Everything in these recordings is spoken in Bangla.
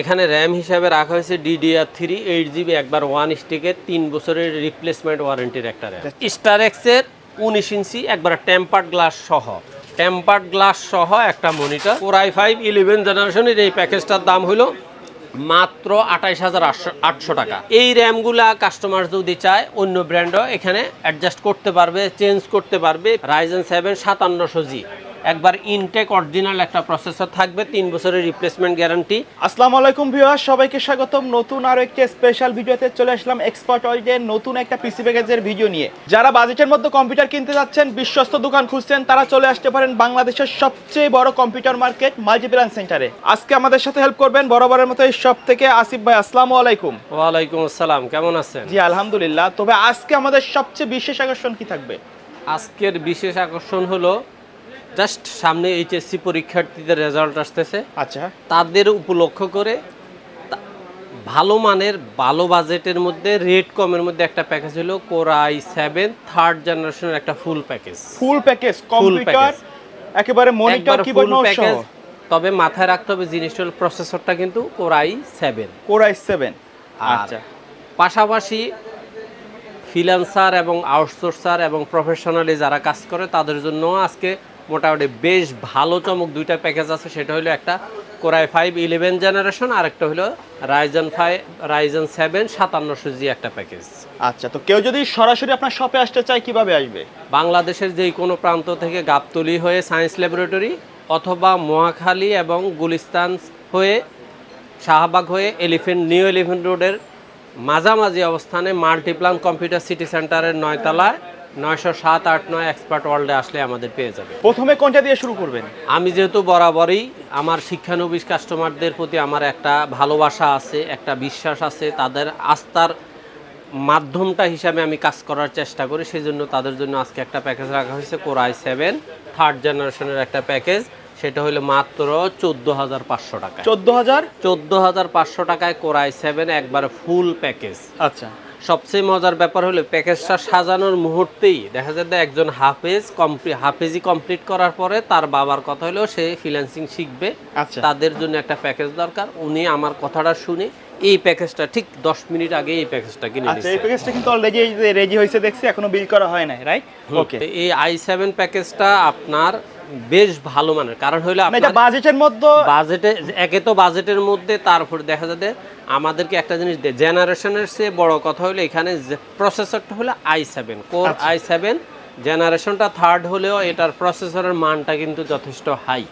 এখানে র্যাম হিসাবে রাখা হয়েছে ডিডিআর থ্রি এইট জিবি একবার ওয়ান স্টিকের তিন বছরের রিপ্লেসমেন্ট ওয়ারেন্টির একটা র্যাম স্টার এক্সের উনিশ ইঞ্চি, একবার টেম্পার্ড গ্লাস সহ। টেম্পার্ড গ্লাস সহ একটা মনিটর কোরাই ফাইভ ইলেভেন জেনারেশনের এই প্যাকেজটার দাম হলো মাত্র আঠাইশ হাজার আটশো টাকা। এই র্যামগুলা কাস্টমার যদি চায়, অন্য ব্র্যান্ডও এখানে অ্যাডজাস্ট করতে পারবে চেঞ্জ করতে পারবে। রাইজেন সেভেন সাতান্নশো জি একবার ইনটেক অরিজিনাল একটা প্রসেসর থাকবে তিন বছরের রিপ্লেসমেন্ট গ্যারান্টি আসসালামু আলাইকুম ভিউয়ার সবাইকে স্বাগতম। নতুন আরও একটি স্পেশাল ভিডিওতে চলে আসলাম এক্সপার্ট ওয়ার্ল্ডের নতুন একটা পিসি প্যাকেজের ভিডিও নিয়ে। যারা বাজেটের মধ্যে কম্পিউটার কিনতে যাচ্ছেন বিশ্বস্ত দোকান খুঁজছেন তারা চলে আসতে পারেন বাংলাদেশের সবচেয়ে বড় কম্পিউটার মার্কেট মাল্টিপ্লান সেন্টারে আজকে আমাদের সাথে হেল্প করবেন বরাবরের মতো এই সব থেকে আসিফ ভাই আসসালামু আলাইকুম। ওয়ালাইকুম আসসালাম কেমন আছেন? জি আলহামদুলিল্লাহ। তবে আজকে আমাদের সবচেয়ে বিশেষ আকর্ষণ কি থাকবে? আজকের বিশেষ আকর্ষণ হলো জাস্ট সামনে এইচএসসি পরীক্ষার্থীদের রেজাল্ট আসতেছে। আচ্ছা। তাদের উপলক্ষ করে ভালো মানের ভালো বাজেটের মধ্যে রেট কমের মধ্যে একটা প্যাকেজ হলো কোরাই সেভেন থার্ড জেনারেশনের একটা full package full package computer একেবারে মনিটর কিবোর্ড মাউস প্যাকেজ তবে মাথায় রাখতে হবে জিনিসটা হলো প্রসেসরটা কিন্তু কোরাই সেভেন কোরাই 7 আচ্ছা আচ্ছা। পাশাপাশি ফ্রিল্যান্সার এবং আউটসোর্সার এবং প্রফেশনালি যারা কাজ করে তাদের জন্য আজকে মোটামুটি বেশ ভালো চমক দুইটা প্যাকেজ আছে। সেটা হলো একটা core i five eleven generation আর একটা হলো রাইজন ফাইভ রাইজন সেভেন সাতান্নশো জি একটা প্যাকেজ আচ্ছা তো কেউ যদি সরাসরি আপনার শপে আসতে চায় কীভাবে আসবে? বাংলাদেশের যে কোনো প্রান্ত থেকে গাবতলি হয়ে সায়েন্স ল্যাবরেটরি অথবা মহাখালী এবং গুলিস্তান হয়ে শাহবাগ হয়ে এলিফেন্ট নিউ এলিফেন্ট রোডের মাঝামাঝি অবস্থানে মাল্টিপ্লান কম্পিউটার সিটি সেন্টারের নয়তলায় নয়শো সাত আট নয় এক্সপার্ট ওয়ার্ল্ডে আসলে আমাদের পেয়ে যাবে। প্রথমে কোনটা দিয়ে শুরু করবেন? আমি যেহেতু বরাবরই আমার শিক্ষানবিশ কাস্টমারদের প্রতি আমার একটা ভালোবাসা আছে একটা বিশ্বাস আছে তাদের আস্থার মাধ্যমটা হিসাবে আমি কাজ করার চেষ্টা করি সেই জন্য তাদের জন্য আজকে একটা প্যাকেজ রাখা হয়েছে কোরআই সেভেন থার্ড জেনারেশনের একটা প্যাকেজ সেটা হলো মাত্র চোদ্দ হাজার পাঁচশো টাকা চোদ্দ হাজার? চোদ্দ হাজার পাঁচশো টাকায় কোরআই সেভেন একবারে ফুল প্যাকেজ আচ্ছা। সবচেয়ে মজার ব্যাপার হলো প্যাকেজটা সাজানোর মুহূর্তেই দেখা যায় যে একজন হাফেজ কমপ্লিট হাফেজি কমপ্লিট করার পরে তার বাবার কথা হলো সে ফ্রিল্যান্সিং শিখবে। আচ্ছা। তাদের জন্য একটা প্যাকেজ দরকার। উনি আমার কথাটা শুনে এই প্যাকেজটা ঠিক দশ মিনিট আগে এই প্যাকেজটা কিনে আচ্ছা এই প্যাকেজটা কিন্তু অলরেডি রেডি হয়েছে দেখছি এখনও বিল করা হয় নাই রাইট ওকে এই আই সেভেন প্যাকেজটা আপনার বেশ ভালো মানের কারণ হলো মানে এটা আপনার বাজেটের মধ্যে বাজেটে একে তো বাজেটের মধ্যে তারপর দেখা যাবে আমাদেরকে একটা জিনিস দে জেনারেশনের চেয়ে বড় কথা হলো এখানে প্রসেসরটা হলো আই সেভেন কোর আচ্ছা। আই সেভেন জেনারেশনটা থার্ড হলেও এটার প্রসেসরের মানটা কিন্তু যথেষ্ট হাই।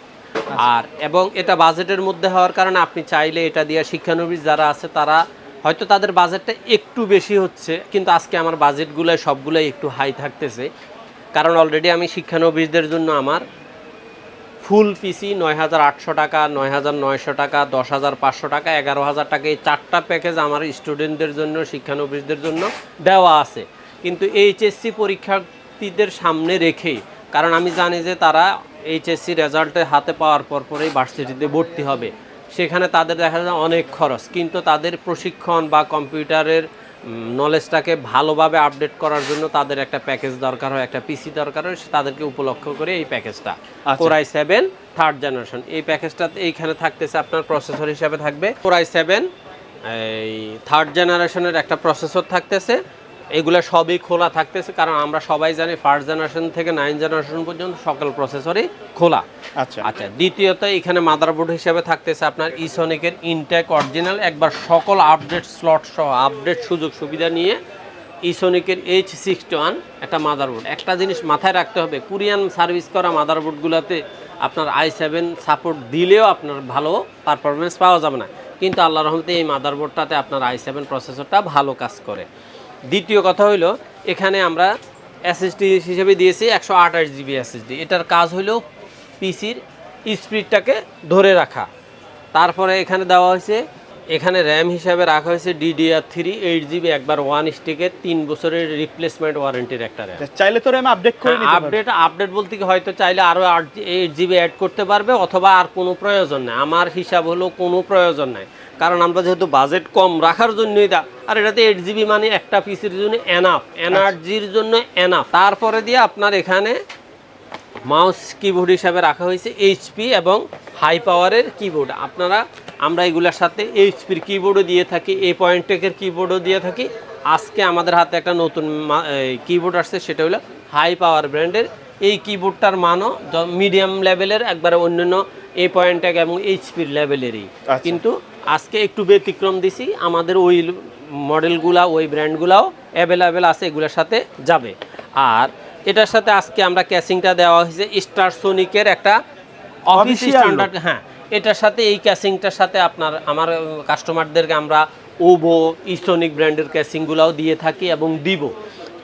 আর, এবং এটা বাজেটের মধ্যে হওয়ার কারণে আপনি চাইলে এটা দিয়ে শিক্ষানবিশ যারা আছে তারা হয়তো তাদের বাজেটটা একটু বেশি হচ্ছে, কিন্তু আজকে আমার বাজেটগুলো সবগুলোই একটু হাই থাকতেছে। কারণ অলরেডি আমি শিক্ষানবিশদের জন্য আমার ফুল পিসি নয় হাজার আটশো টাকা, নয় হাজার নয়শো টাকা, দশ হাজার পাঁচশো টাকা, এগারো হাজার টাকা, এই চারটা প্যাকেজ আমার স্টুডেন্টদের জন্য, শিক্ষানবিশদের জন্য দেওয়া আছে। কিন্তু এইচএসসি পরীক্ষার্থীদের সামনে রেখেই, কারণ আমি জানি যে তারা এইচএসসি রেজাল্টে হাতে পাওয়ার পর পরেই ভার্সিটিতে ভর্তি হবে। সেখানে তাদের দেখা যায় অনেক খরচ কিন্তু তাদের প্রশিক্ষণ বা কম্পিউটারের নলেজটাকে ভালোভাবে আপডেট করার জন্য তাদের একটা প্যাকেজ দরকার হয় একটা পিসি দরকার হয় তাদেরকে উপলক্ষ করে এই প্যাকেজটা। কোরাই সেভেন থার্ড জেনারেশন এই প্যাকেজটা এইখানে থাকতেছে আপনার প্রসেসর হিসাবে থাকবে। কোরাই সেভেন এই থার্ড জেনারেশনের একটা প্রসেসর থাকতেছে। এগুলো সবই খোলা থাকতেছে কারণ আমরা সবাই জানি ফার্স্ট জেনারেশন থেকে নাইন জেনারেশন পর্যন্ত সকল প্রসেসরই খোলা। আচ্ছা। আচ্ছা দ্বিতীয়ত এখানে মাদারবোর্ড হিসেবে থাকতেছে আপনার ইসনিকের ইনটেক অরিজিনাল একবার সকল আপডেট স্লট সহ আপডেট সুযোগ সুবিধা নিয়ে ইসনিকের এইচ সিক্সটি ওয়ান একটা মাদারবোর্ড একটা জিনিস মাথায় রাখতে হবে কোরিয়ান সার্ভিস করা মাদারবোর্ডগুলোতে আপনার আই সেভেন সাপোর্ট দিলেও আপনার ভালো পারফরমেন্স পাওয়া যাবে না। কিন্তু আল্লাহ রহমতে এই মাদারবোর্ডটাতে আপনার আই সেভেন প্রসেসরটা ভালো কাজ করে। দ্বিতীয় কথা হইল এখানে আমরা এসএসডি হিসেবে দিয়েছি একশো আঠাশ জিবি এসএসডি এটার কাজ হলো পিসির স্পিডটাকে ধরে রাখা। তারপরে এখানে দেওয়া হয়েছে এখানে র্যাম হিসাবে রাখা হয়েছে ডিডিআর থ্রি এইট জিবি একবার ওয়ান স্টিকের তিন বছরের রিপ্লেসমেন্ট ওয়ারেন্টির একটা র্যাম চাইলে তো র্যাম আপডেট করে আপডেট আপডেট বলতে কি হয়তো চাইলে আরও আট এইট জিবি অ্যাড করতে পারবে অথবা আর কোনো প্রয়োজন নেই। আমার হিসাব হলো কোনো প্রয়োজন নাই। কারণ আমরা যেহেতু বাজেট কম রাখার জন্যই দা আর এটাতে এইট জিবি মানে একটা পিসির জন্য এনাফ এনার্জির জন্য এনাফ তারপরে দিয়ে আপনার এখানে মাউস কিবোর্ড হিসাবে রাখা হয়েছে এইচপি এবং হাই পাওয়ারের কিবোর্ড আপনারা আমরা এগুলোর সাথে এইচপির কিবোর্ডও দিয়ে থাকি এ পয়েন্ট টেকের কিবোর্ডও দিয়ে থাকি। আজকে আমাদের হাতে একটা নতুন কিবোর্ড আসছে সেটা হলো হাই পাওয়ার ব্র্যান্ডের এই কিবোর্ডটার মানও মিডিয়াম লেভেলের একবারে অন্যান্য এ পয়েন্ট টেক এবং এইচপির লেভেলেরই আচ্ছা। কিন্তু আজকে একটু ব্যতিক্রম দিছি আমাদের ওই মডেলগুলা ওই ব্র্যান্ডগুলাও অ্যাভেলেবেল আছে এগুলোর সাথে যাবে। আর এটার সাথে আজকে আমরা ক্যাসিংটা দেওয়া হয়েছে স্টার সোনিকের একটা অফিস স্ট্যান্ডার্ড হ্যাঁ এটার সাথে এই ক্যাসিংটার সাথে আপনার আমার কাস্টমারদেরকে আমরা ওভো ইসোনিক ব্র্যান্ডের ক্যাসিংগুলোও দিয়ে থাকি এবং দিব।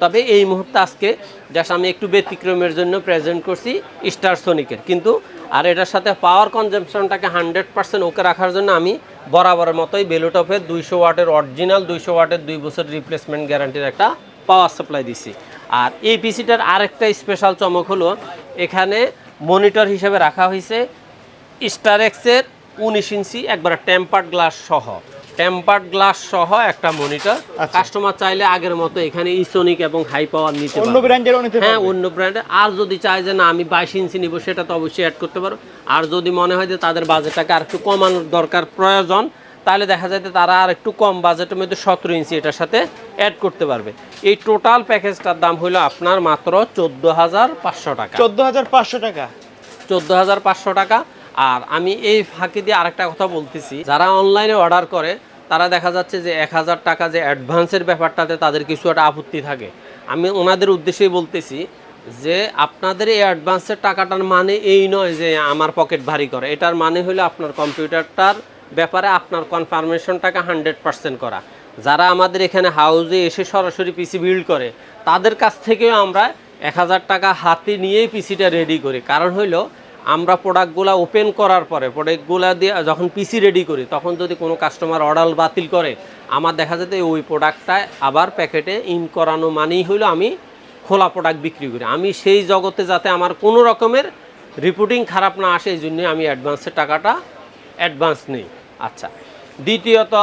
তবে এই মুহূর্তে আজকে জাস্ট আমি একটু ব্যতিক্রমের জন্য প্রেজেন্ট করছি স্টার সোনিকের কিন্তু আর এটার সাথে পাওয়ার কনজামশনটাকে হান্ড্রেড পার্সেন্ট ওকে রাখার জন্য আমি বরাবরের মতোই বেলুটপের দুইশো ওয়াটের অরিজিনাল দুইশো ওয়াটের দুই বছর রিপ্লেসমেন্ট গ্যারান্টির একটা পাওয়ার সাপ্লাই দিছি। আর এই পিসিটার আরেকটা স্পেশাল চমক হলো, এখানে মনিটর হিসেবে রাখা হয়েছে স্টারেক্সের উনিশ ইঞ্চি একবার টেম্পার্ড গ্লাস সহ। টেম্পার্ড গ্লাস সহ একটা মনিটর আচ্ছা। কাস্টমার চাইলে আগের মতো এখানে ইসোনিক এবং হাই পাওয়ার নিতে অন্য ব্র্যান্ডেরও নিতে হ্যাঁ অন্য ব্র্যান্ডে আর যদি চায় যে না আমি বাইশ ইঞ্চি নিব সেটা তো অবশ্যই অ্যাড করতে পারো। আর যদি মনে হয় যে তাদের বাজেটটাকে আর একটু কমানোর দরকার প্রয়োজন তাহলে দেখা যায় যে তারা আর একটু কম বাজেটের মধ্যে সতেরো ইঞ্চি এটার সাথে অ্যাড করতে পারবে। এই টোটাল প্যাকেজটার দাম হলো আপনার মাত্র চোদ্দ হাজার পাঁচশো টাকা। চোদ্দ হাজার পাঁচশো টাকা। চোদ্দ হাজার পাঁচশো টাকা। আর আমি এই ফাঁকি দিয়ে আরেকটা কথা বলতেছি। যারা অনলাইনে অর্ডার করে তারা দেখা যাচ্ছে যে এক হাজার টাকা যে অ্যাডভান্সের ব্যাপারটাতে তাদের কিছু একটা আপত্তি থাকে। আমি ওনাদের উদ্দেশ্যেই বলতেছি যে আপনাদের এই অ্যাডভান্সের টাকাটার মানে এই নয় যে আমার পকেট ভারী করে। এটার মানে হলো আপনার কম্পিউটারটার ব্যাপারে আপনার কনফার্মেশনটাকে হান্ড্রেড পার্সেন্ট করা। যারা আমাদের এখানে হাউসে এসে সরাসরি পিসি বিল্ড করে, তাদের কাছ থেকেও আমরা এক হাজার টাকা হাতে নিয়েই পিসিটা রেডি করি। কারণ হইল আমরা প্রোডাক্টগুলো ওপেন করার পরে প্রোডাক্টগুলো দিয়ে যখন পিসি রেডি করি, তখন যদি কোনো কাস্টমার অর্ডার বাতিল করে, আমার দেখা যেতে ওই প্রোডাক্টটা আবার প্যাকেটে ইন করানো মানেই হইল আমি খোলা প্রোডাক্ট বিক্রি করি। আমি সেই জগতে যাতে আমার কোনো রকমের রিপোর্টিং খারাপ না আসে, এই জন্যই আমি অ্যাডভান্সের টাকাটা অ্যাডভান্স নেই। আচ্ছা দ্বিতীয়ত,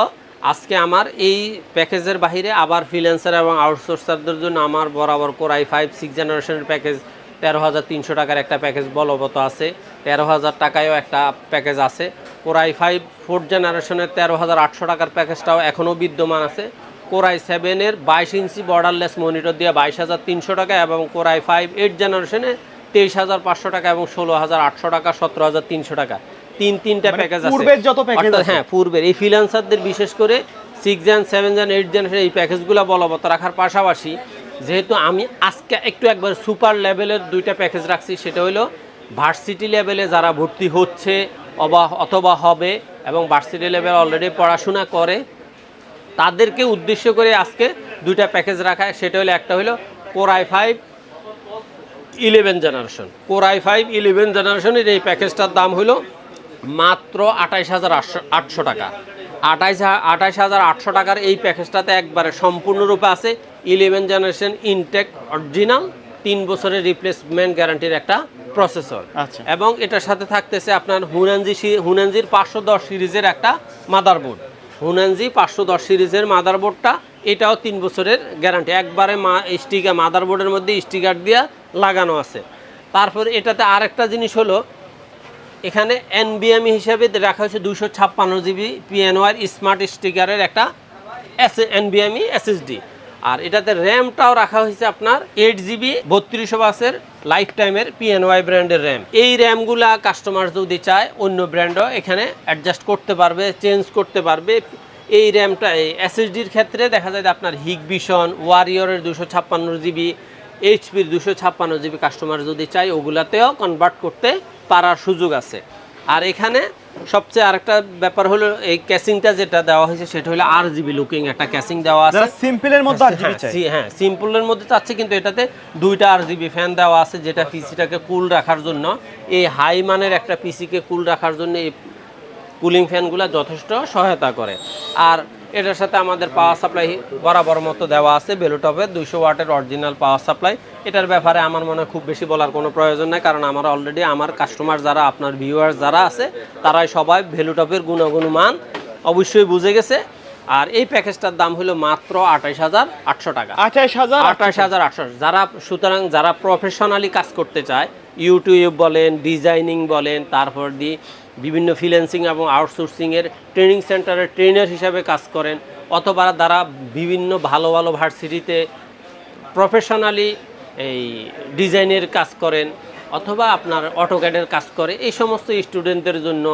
আজকে আমার এই প্যাকেজের বাইরে আবার ফ্রিল্যান্সার এবং আউটসোর্সারদের জন্য আমার বরাবর কোরাই ফাইভ সিক্স জেনারেশনের প্যাকেজ তেরো হাজার তিনশো টাকার একটা প্যাকেজ বলবৎ আছে। তেরো হাজার টাকায়ও একটা প্যাকেজ আছে। কোরাই ফাইভ ফোর্থ জেনারেশনের তেরো হাজার আটশো টাকার প্যাকেজটাও এখনও বিদ্যমান আছে। কোরাই সেভেনের বাইশ ইঞ্চি বর্ডারলেস মনিটর দিয়ে বাইশ হাজার তিনশো টাকা এবং কোরাই ফাইভ এইট জেনারেশনে তেইশ হাজার পাঁচশো টাকা এবং ষোলো হাজার আটশো টাকা সতেরো হাজার তিনশো টাকা। তিন তিনটা মানে প্যাকেজ আছে। পূর্বের যত প্যাকেজ হ্যাঁ পূর্বের। এই ফ্রিল্যান্সারদের বিশেষ করে six gen seven gen eight generation এই প্যাকেজগুলো বলবৎ রাখার পাশাপাশি যেহেতু আমি আজকে একটু একবার সুপার লেভেলের দুইটা প্যাকেজ রাখছি, সেটা হলো ভার্সিটি লেভেলে যারা ভর্তি হচ্ছে অবা, অথবা হবে এবং ভার্সিটি লেভেল অলরেডি পড়াশোনা করে, তাদেরকে উদ্দেশ্য করে আজকে দুইটা প্যাকেজ রাখা। সেটা হলো একটা হলো core i five eleven generation core i five eleven জেনারেশনের এই প্যাকেজটার দাম হলো মাত্র আঠাইশ হাজার আটশো টাকা। আঠাইশ আঠাইশ হাজার আটশো টাকার এই প্যাকেজটাতে একবারে সম্পূর্ণরূপে আছে ইলেভেন জেনারেশন ইনটেক অরিজিনাল তিন বছরের রিপ্লেসমেন্ট গ্যারান্টির একটা প্রসেসর আচ্ছা। এবং এটার সাথে থাকতেছে আপনার হুনানজি সি- হুনানজির পাঁচশো দশ সিরিজের একটা মাদারবোর্ড হুনানজি পাঁচশো দশ সিরিজের মাদারবোর্ডটা এটাও তিন বছরের গ্যারান্টি একবারে মা স্টিকার মাদারবোর্ডের মধ্যে স্টিকার দিয়ে লাগানো আছে। তারপর এটাতে আরেকটা জিনিস হলো এখানে এনবিএমই হিসাবে রাখা হয়েছে দুশো ছাপ্পান্ন জিবি পিএনওয়ার স্মার্ট স্টিকারের একটা এস এনবিএমই এসএসডি আর এটাতে র্যামটাও রাখা হয়েছে আপনার এইট জিবি বত্রিশশো বাসের লাইফ টাইমের পিএনওয়াই ব্র্যান্ডের র্যাম এই র্যামগুলা কাস্টমার যদি চায়, অন্য ব্র্যান্ডও এখানে অ্যাডজাস্ট করতে পারবে চেঞ্জ করতে পারবে। এই র্যামটা এই এসএসডির ক্ষেত্রে দেখা যায় আপনার হিগবিশন ওয়ারিয়রের দুশো ছাপ্পান্ন জিবি এইচপির দুশো ছাপ্পান্ন জিবি কাস্টমার যদি চাই ওগুলাতেও কনভার্ট করতে পারার সুযোগ আছে। আর এখানে সবচেয়ে আরেকটা ব্যাপার হলো এই ক্যাসিংটা যেটা দেওয়া হয়েছে সেটা হলো আর জিবি লুকিং একটা ক্যাসিং দেওয়া আছে। সিম্পলের মধ্যে আর জিবি হ্যাঁ, চাই হ্যাঁ সিম্পলের মধ্যে চাচ্ছে কিন্তু এটাতে দুইটা আর জিবি ফ্যান দেওয়া আছে যেটা পিসিটাকে কুল রাখার জন্য। এই হাই মানের একটা পিসিকে কুল রাখার জন্য এই কুলিং ফ্যানগুলো যথেষ্ট সহায়তা করে। আর এটার সাথে আমাদের পাওয়ার সাপ্লাই বরাবর মতো দেওয়া আছে। বেলুটপের দুইশো ওয়াটের অরিজিনাল পাওয়ার সাপ্লাই এটার ব্যাপারে আমার মনে হয় খুব বেশি বলার কোনো প্রয়োজন নেই কারণ আমার অলরেডি আমার কাস্টমার যারা আপনার ভিউয়ার্স যারা আছে তারাই সবাই ভ্যালুটপের গুণাগুণ মান অবশ্যই বুঝে গেছে। আর এই প্যাকেজটার দাম হলো মাত্র আঠাইশ হাজার আটশো টাকা। আঠাইশ হাজার আঠাশ হাজার আটশো। যারা সুতরাং যারা প্রফেশনালি কাজ করতে চায় ইউটিউব বলেন ডিজাইনিং বলেন তারপর দিয়ে বিভিন্ন ফ্রিল্যান্সিং এবং আউটসোর্সিংয়ের ট্রেনিং সেন্টারের ট্রেনার হিসাবে কাজ করেন, অথবা যারা বিভিন্ন ভালো ভালো ভার্সিটিতে প্রফেশনালি এই ডিজাইনের কাজ করেন, অথবা আপনার অটোক্যাডের কাজ করে। এই সমস্ত স্টুডেন্টদের জন্য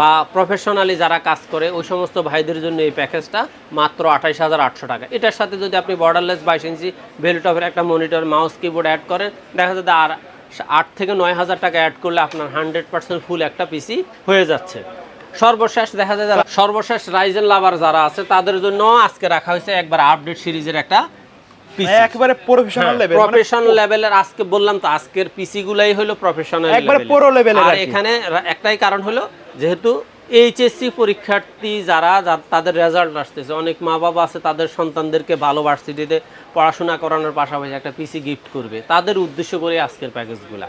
বা প্রফেশনালি যারা কাজ করে, ওই সমস্ত ভাইদের জন্য এই প্যাকেজটা মাত্র আঠাইশ হাজার আটশো টাকা। এটার সাথে যদি আপনি বর্ডারলেস বাইশ ইঞ্চি ভেলুটপের একটা মনিটর মাউস কিবোর্ড অ্যাড করেন, দেখা যাবে আর আট থেকে নয় হাজার টাকা অ্যাড করলে আপনার হান্ড্রেড পার্সেন্ট ফুল একটা পিসি হয়ে যাচ্ছে। সর্বশেষ দেখা যায় যারা সর্বশেষ রাইজেন লাভার যারা আছে তাদের জন্য আজকে রাখা হয়েছে একবার আপডেট সিরিজের একটা পিসি একেবারে প্রফেশনাল লেভেল প্রফেশনাল লেভেলের আজকে বললাম তো আজকের পিসি গুলাই হলো প্রফেশনাল একবারে pro level আর আর এখানে একটাই কারণ হলো যেহেতু এইচএসসি পরীক্ষার্থী যারা তাদের রেজাল্ট আসতেছে। অনেক মা বাবা আছে, তাদের সন্তানদেরকে ভালো ভার্সিটিতে পড়াশোনা করানোর পাশাপাশি একটা পিসি গিফট করবে। তাদের উদ্দেশ্য করে আজকের প্যাকেজগুলা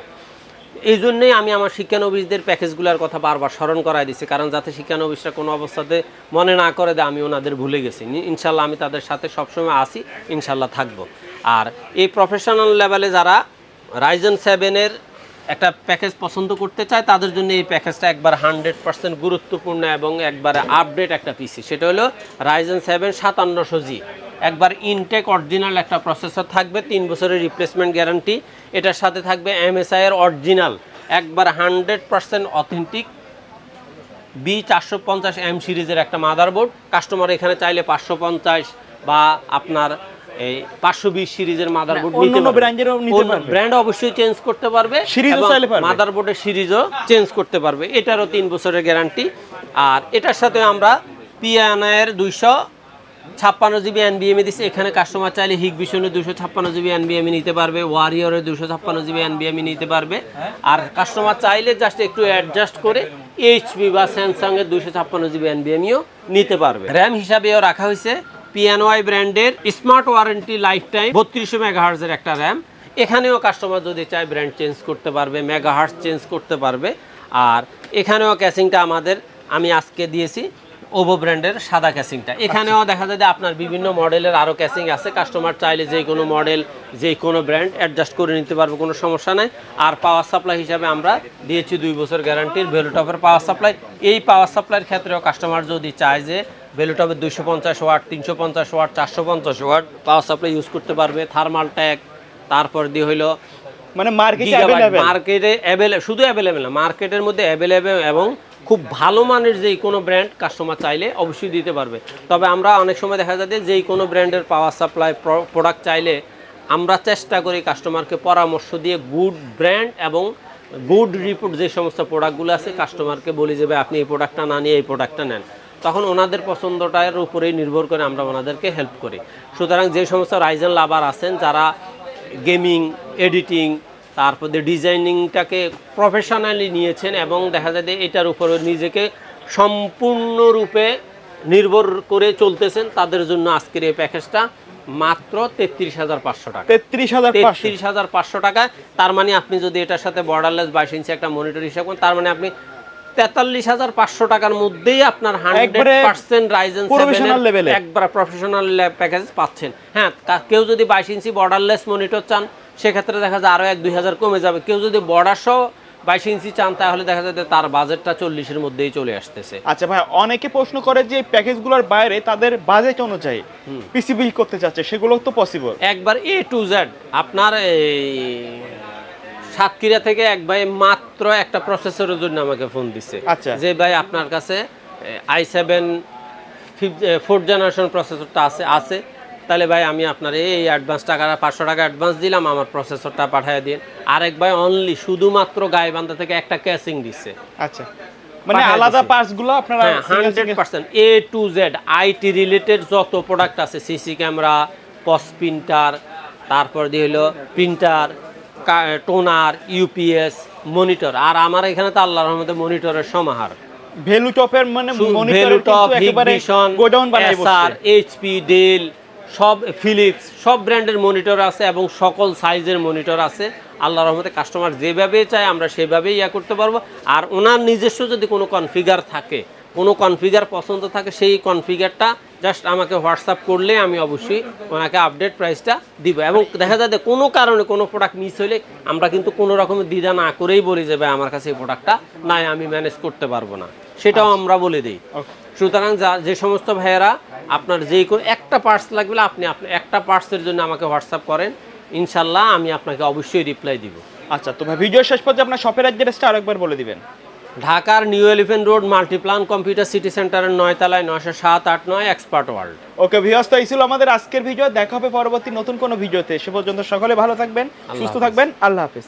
এই জন্যেই আমি আমার শিক্ষানবিশদের প্যাকেজগুলোর কথা বারবার স্মরণ করাই দিচ্ছি কারণ যাতে শিক্ষানবিশরা কোনো অবস্থাতে মনে না করে দেয় আমি ওনাদের ভুলে গেছি। ইনশাল্লাহ আমি তাদের সাথে সবসময় আসি ইনশাল্লাহ থাকব। আর এই প্রফেশনাল লেভেলে যারা রাইজেন সেভেনের একটা প্যাকেজ পছন্দ করতে চায়, তাদের জন্য এই প্যাকেজটা একবার হান্ড্রেড পার্সেন্ট গুরুত্বপূর্ণ এবং একবারে আপডেট একটা পিসি সেটা হলো রাইজেন সেভেন সাতান্নশো জি। একবার ইনটেক অরিজিনাল একটা প্রসেসর থাকবে, তিন বছরের রিপ্লেসমেন্ট গ্যারান্টি এটার সাথে থাকবে এমএসআই এর অরিজিনাল একবার হান্ড্রেড পার্সেন্ট অথেন্টিক বি চারশো পঞ্চাশ এম সিরিজের একটা মাদারবোর্ড কাস্টমার এখানে চাইলে পাঁচশো পঞ্চাশ বা আপনার এই পাঁচশো বিশ সিরিজের মাদারবোর্ড নিতে পারবে। ব্র্যান্ড অবশ্যই চেঞ্জ করতে পারবে Series ও চাইলে পারবে। মাদারবোর্ডের সিরিজও চেঞ্জ করতে পারবে। এটারও বছরের গ্যারান্টি আর এটার সাথে আমরা পিয়ানায়ের ছাপ্পান্ন জিবি এনবিএমই দিচ্ছে এখানে কাস্টমার চাইলে হিগ বিশনের দুশো ছাপ্পান্ন জিবি এনবিএমই নিতে পারবে ওয়ারিয়রের দুশো ছাপ্পান্ন জিবি এনবিএমই নিতে পারবে। আর কাস্টমার চাইলে জাস্ট একটু অ্যাডজাস্ট করে এইচপি বা স্যামসাংয়ের দুশো ছাপ্পান্ন জিবি এনবিএমইও নিতে পারবে। র্যাম হিসাবেও রাখা হয়েছে। পিয়ানোয়াই ব্র্যান্ডের স্মার্ট ওয়ারেন্টি লাইফ টাইম বত্রিশশো মেগাহার্জের একটা র্যাম এখানেও কাস্টমার যদি চায় ব্র্যান্ড চেঞ্জ করতে পারবে মেগাহার্স চেঞ্জ করতে পারবে। আর এখানেও ক্যাশিংটা আমাদের, আমি আজকে দিয়েছি। ওভো ব্র্যান্ডের সাদা ক্যাসিংটা। এখানেও দেখা যায় যে আপনার বিভিন্ন মডেলের আরও ক্যাসিং আছে। কাস্টমার চাইলে যে কোনো মডেল যে কোনো ব্র্যান্ড অ্যাডজাস্ট করে নিতে পারবে কোনো সমস্যা নাই। আর পাওয়ার সাপ্লাই হিসাবে আমরা দিয়েছি দুই বছর গ্যারান্টির ভ্যালুটপের পাওয়ার সাপ্লাই। এই পাওয়ার সাপ্লাইয়ের ক্ষেত্রেও কাস্টমার যদি চায় যে ভ্যালুটপের দুইশো পঞ্চাশ ওয়াট তিনশো পঞ্চাশ ওয়াট চারশো পঞ্চাশ ওয়াট পাওয়ার সাপ্লাই ইউজ করতে পারবে। থার্মাল ট্যাগ তারপর দিয়ে হইল মানে মার্কেটে মার্কেটে শুধু অ্যাভেলেবেল না মার্কেটের মধ্যে অ্যাভেলেবেল এবং খুব ভালো মানের যেই কোনো ব্র্যান্ড কাস্টমার চাইলে অবশ্যই দিতে পারবে। তবে আমরা অনেক সময় দেখা যায় যেই কোনো ব্র্যান্ডের পাওয়ার সাপ্লাই প্রোডাক্ট চাইলে আমরা চেষ্টা করি কাস্টমারকে পরামর্শ দিয়ে গুড ব্র্যান্ড এবং গুড রিপোর্ট যে সমস্ত প্রোডাক্টগুলো আছে কাস্টমারকে বলি যে, ভাই, আপনি এই প্রোডাক্টটা না নিয়ে এই প্রোডাক্টটা নেন। তখন ওনাদের পছন্দটার উপরেই নির্ভর করে আমরা ওনাদেরকে হেল্প করি। সুতরাং যে সমস্ত রাইজেন লাভার আছেন, যারা গেমিং এডিটিং তারপর ডিজাইনিংটাকে প্রফেশনালি নিয়েছেন এবং দেখা যায় যে এটার উপরে নিজেকে সম্পূর্ণরূপে নির্ভর করে চলতেছেন। তাদের জন্য আজকের এই প্যাকেজটা মাত্র তেত্রিশ হাজার পাঁচশো টাকা। তেত্রিশ হাজার তেত্রিশ হাজার পাঁচশো টাকা তার মানে আপনি যদি এটার সাথে বর্ডারলেস বাইশ ইঞ্চি একটা মনিটর হিসাব করেন তার মানে আপনি তেতাল্লিশ হাজার পাঁচশো টাকার মধ্যেই আপনার হান্ড্রেড পার্সেন্ট রাইজেন। একবার প্রফেশনাল প্যাকেজ পাচ্ছেন। হ্যাঁ কেউ যদি বাইশ ইঞ্চি বর্ডারলেস মনিটর চান সেক্ষেত্রে দেখা যায় আরও এক দুই হাজার কমে যাবে। কেউ যদি বর্ডার সহ বাইশ ইঞ্চি চান তাহলে দেখা যায় যে তার বাজেটটা চল্লিশের মধ্যেই চলে আসতেছে। আচ্ছা ভাই অনেকে প্রশ্ন করে যে প্যাকেজগুলোর বাইরে তাদের বাজেট অনুযায়ী পিসি বিল করতে চাচ্ছে সেগুলো তো পসিবল একবার এ টু জেড আপনার এই সাতক্ষীরা থেকে এক ভাই মাত্র একটা প্রসেসরের জন্য আমাকে ফোন দিচ্ছে আচ্ছা। যে ভাই আপনার কাছে আই সেভেন ফিফ ফোর্থ জেনারেশন প্রসেসরটা আছে আছে। তাহলে ভাই আমি আপনার এই অ্যাডভান্স টাকাটা পাঁচশো টাকা অ্যাডভান্স দিলাম আমার প্রসেসরটা পাঠিয়ে দিন। আরেক ভাই অনলি শুধুমাত্র গাইবান্ধা থেকে একটা ক্যাসিং দিচ্ছে আচ্ছা। মানে আলাদা দিছি। পার্টসগুলো আপনারা হ্যাঁ single hundred single- percent A to Z IT related যত প্রোডাক্ট আছে সিসি ক্যামেরা পস প্রিন্টার তারপর দিয়ে হলো প্রিন্টার টোনার ইউপিএস মনিটর আর আমার এখানে তো আল্লাহর রহমতে মনিটরের সমাহার। ভ্যালু টপের মানে মনিটর ভেলুটপ একেবারে গোডাউন বানাই এইচপি ডেল সব ফিলিপস সব ব্র্যান্ডের মনিটর আছে এবং সকল সাইজের মনিটর আছে। আল্লাহ রহমতে কাস্টমার যেভাবে চায় আমরা সেভাবেই ইয়া করতে পারব। আর ওনার নিজস্ব যদি কোনো কনফিগার থাকে কোনো কনফিগার পছন্দ থাকে সেই কনফিগারটা জাস্ট আমাকে হোয়াটসঅ্যাপ করলে আমি অবশ্যই ওনাকে আপডেট প্রাইসটা দিব। এবং দেখা যায় যে কোনো কারণে কোনো প্রোডাক্ট মিস হলে আমরা কিন্তু কোনো রকমের দ্বিধা না করেই বলি যে ভাই আমার কাছে এই প্রোডাক্টটা নাই আমি ম্যানেজ করতে পারব না। সেটাও আমরা বলে দিই। ওকে সুতরাং যা যে সমস্ত ভাইয়েরা আপনার যেই কোনো একটা পার্টস লাগবে আপনি আপনি একটা পার্টসের জন্য আমাকে হোয়াটসঅ্যাপ করেন। ইনশাল্লাহ আমি আপনাকে অবশ্যই রিপ্লাই দিব। আচ্ছা তো ভাই ভিডিও শেষ পর্যন্ত আপনার শপের অ্যাড্রেসটা আরেকবার বলে দিবেন। ঢাকার new elephant road Multiplan computer city সেন্টারের নয় তলায় নয়শো সাত আট নয় এক্সপার্ট ওয়ার্ল্ড ওকে ভিউয়ার্স তো এই ছিল আমাদের আজকের ভিডিও দেখা হবে পরবর্তী নতুন কোনো ভিডিওতে সে পর্যন্ত সকলে ভালো থাকবেন সুস্থ থাকবেন। আল্লাহ হাফেজ।